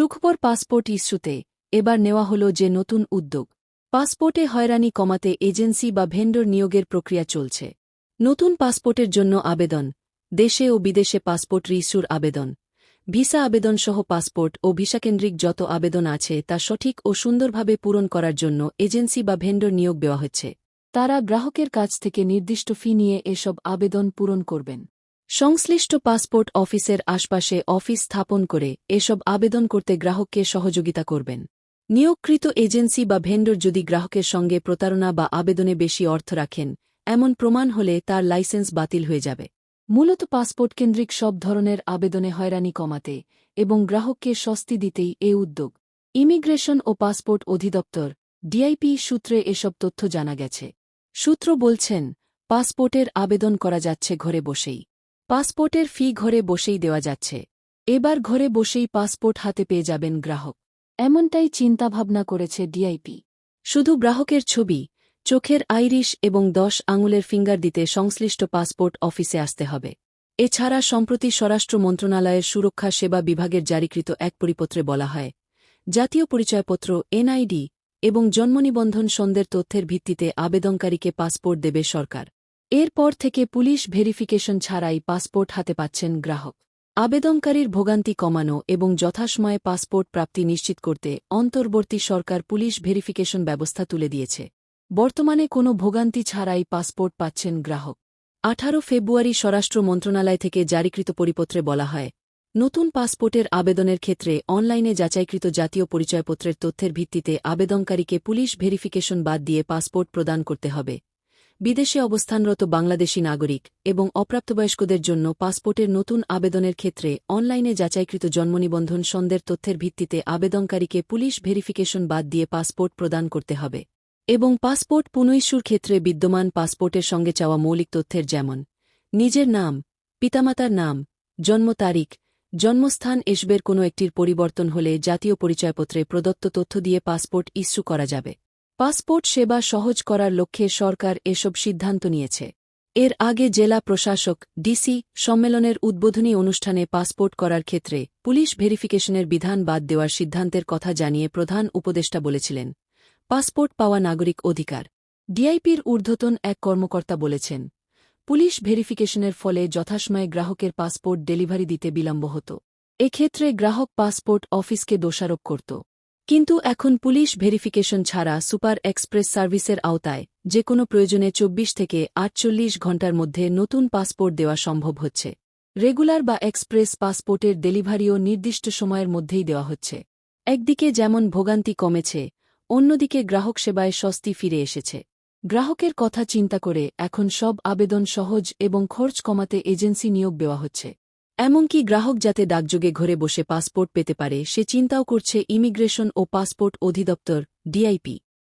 সুখবর পাসপোর্ট ইস্যুতে, এবার নেওয়া হল যে নতুন উদ্যোগ। পাসপোর্টে হয়রানি কমাতে এজেন্সি বা ভেন্ডর নিয়োগের প্রক্রিয়া চলছে। নতুন পাসপোর্টের জন্য আবেদন, দেশে ও বিদেশে পাসপোর্ট রিইস্যুর আবেদন, ভিসা আবেদনসহ পাসপোর্ট ও ভিসাকেন্দ্রিক যত আবেদন আছে তা সঠিক ও সুন্দরভাবে পূরণ করার জন্য এজেন্সি বা ভেন্ডর নিয়োগ দেওয়া হচ্ছে। তারা গ্রাহকের কাছ থেকে নির্দিষ্ট ফি নিয়ে এসব আবেদন পূরণ করবেন। সংশ্লিষ্ট পাসপোর্ট অফিসের আশপাশে অফিস স্থাপন করে এসব আবেদন করতে গ্রাহককে সহযোগিতা করবেন। নিয়োগকৃত এজেন্সি বা ভেন্ডর যদি গ্রাহকের সঙ্গে প্রতারণা বা আবেদনে বেশি অর্থ রাখেন, এমন প্রমাণ হলে তার লাইসেন্স বাতিল হয়ে যাবে। মূলত পাসপোর্ট কেন্দ্রিক সব ধরনের আবেদনে হয়রানি কমাতে এবং গ্রাহককে স্বস্তি দিতেই এ উদ্যোগ। ইমিগ্রেশন ও পাসপোর্ট অধিদপ্তর, ডিআইপি সূত্রে এসব তথ্য জানা গেছে। সূত্র বলছেন, পাসপোর্টের আবেদন করা যাচ্ছে ঘরে বসেই। পাসপোর্টের ফি ঘরে বসেই দেওয়া যাচ্ছে। এবার ঘরে বসেই পাসপোর্ট হাতে পেয়ে যাবেন গ্রাহক। এমনটাই চিন্তাভাবনা করেছে ডিআইপি শুধু গ্রাহকের ছবি, চোখের আইরিশ এবং দশ আঙুলের ফিঙ্গার দিতে সংশ্লিষ্ট পাসপোর্ট অফিসে আসতে হবে। এছাড়া সম্প্রতি স্বরাষ্ট্র মন্ত্রণালয়ের সুরক্ষা সেবা বিভাগের জারিকৃত এক পরিপত্রে বলা হয়, জাতীয় পরিচয়পত্র এনআইডি এবং জন্মনিবন্ধন সন্দের তথ্যের ভিত্তিতে আবেদনকারীকে পাসপোর্ট দেবে সরকার। এরপর থেকে পুলিশ ভেরিফিকেশন ছাড়াই পাসপোর্ট হাতে পাচ্ছেন গ্রাহক। আবেদনকারীর ভোগান্তি কমানো এবং যথাসময়ে পাসপোর্ট প্রাপ্তি নিশ্চিত করতে অন্তর্বর্তী সরকার পুলিশ ভেরিফিকেশন ব্যবস্থা তুলে দিয়েছে। বর্তমানে কোনো ভোগান্তি ছাড়াই পাসপোর্ট পাচ্ছেন গ্রাহক। আঠারো ফেব্রুয়ারি স্বরাষ্ট্র মন্ত্রণালয় থেকে জারিকৃত পরিপত্রে বলা হয়, নতুন পাসপোর্টের আবেদনের ক্ষেত্রে অনলাইনে যাচাইকৃত জাতীয় পরিচয়পত্রের তথ্যের ভিত্তিতে আবেদনকারীকে পুলিশ ভেরিফিকেশন বাদ দিয়ে পাসপোর্ট প্রদান করতে হবে। বিদেশে অবস্থানরত বাংলাদেশী নাগরিক এবং অপ্রাপ্তবয়স্কদের জন্য পাসপোর্টের নতুন আবেদনের ক্ষেত্রে অনলাইনে যাচাইকৃত জন্মনিবন্ধন সন্দের তথ্যের ভিত্তিতে আবেদনকারীকে পুলিশ ভেরিফিকেশন বাদ দিয়ে পাসপোর্ট প্রদান করতে হবে এবং পাসপোর্ট পুনঃইস্যুর ক্ষেত্রে বিদ্যমান পাসপোর্টের সঙ্গে চাওয়া মৌলিক তথ্যের যেমন নিজের নাম, পিতামাতার নাম, জন্ম তারিখ, জন্মস্থান এসবের কোনো একটির পরিবর্তন হলে জাতীয় পরিচয়পত্রে প্রদত্ত তথ্য দিয়ে পাসপোর্ট ইস্যু করা যাবে। পাসপোর্ট সেবা সহজ করার লক্ষ্যে সরকার এসব সিদ্ধান্ত নিয়েছে। এর আগে জেলা প্রশাসক, ডিসি, সম্মেলনের উদ্বোধনী অনুষ্ঠানে পাসপোর্ট করার ক্ষেত্রে পুলিশ ভেরিফিকেশনের বিধান বাদ দেওয়ার সিদ্ধান্তের কথা জানিয়ে প্রধান উপদেষ্টা বলেছিলেন। পাসপোর্ট পাওয়া নাগরিক অধিকার। ডিআইপির ঊর্ধ্বতন এক কর্মকর্তা বলেছেন, পুলিশ ভেরিফিকেশনের ফলে যথাসময়ে গ্রাহকের পাসপোর্ট ডেলিভারি দিতে বিলম্ব হতো। এক্ষেত্রে গ্রাহক পাসপোর্ট অফিসকে দোষারোপ করত। কিন্তু এখন পুলিশ ভেরিফিকেশন ছাড়া সুপার এক্সপ্রেস সার্ভিসের আওতায় যে কোনো প্রয়োজনে চব্বিশ থেকে আটচল্লিশ ঘণ্টার মধ্যে নতুন পাসপোর্ট দেওয়া সম্ভব হচ্ছে। রেগুলার বা এক্সপ্রেস পাসপোর্টের ডেলিভারিও নির্দিষ্ট সময়ের মধ্যেই দেওয়া হচ্ছে। একদিকে যেমন ভোগান্তি কমেছে, অন্যদিকে গ্রাহক সেবায় স্বস্তি ফিরে এসেছে। গ্রাহকের কথা চিন্তা করে এখন সব আবেদন সহজ এবং খরচ কমাতে এজেন্সি নিয়োগ দেওয়া হচ্ছে। এমনকি গ্রাহক যাতে ডাকযোগে ঘরে বসে পাসপোর্ট পেতে পারে, সে চিন্তাও করছে ইমিগ্রেশন ও পাসপোর্ট অধিদপ্তর, ডিআইপি।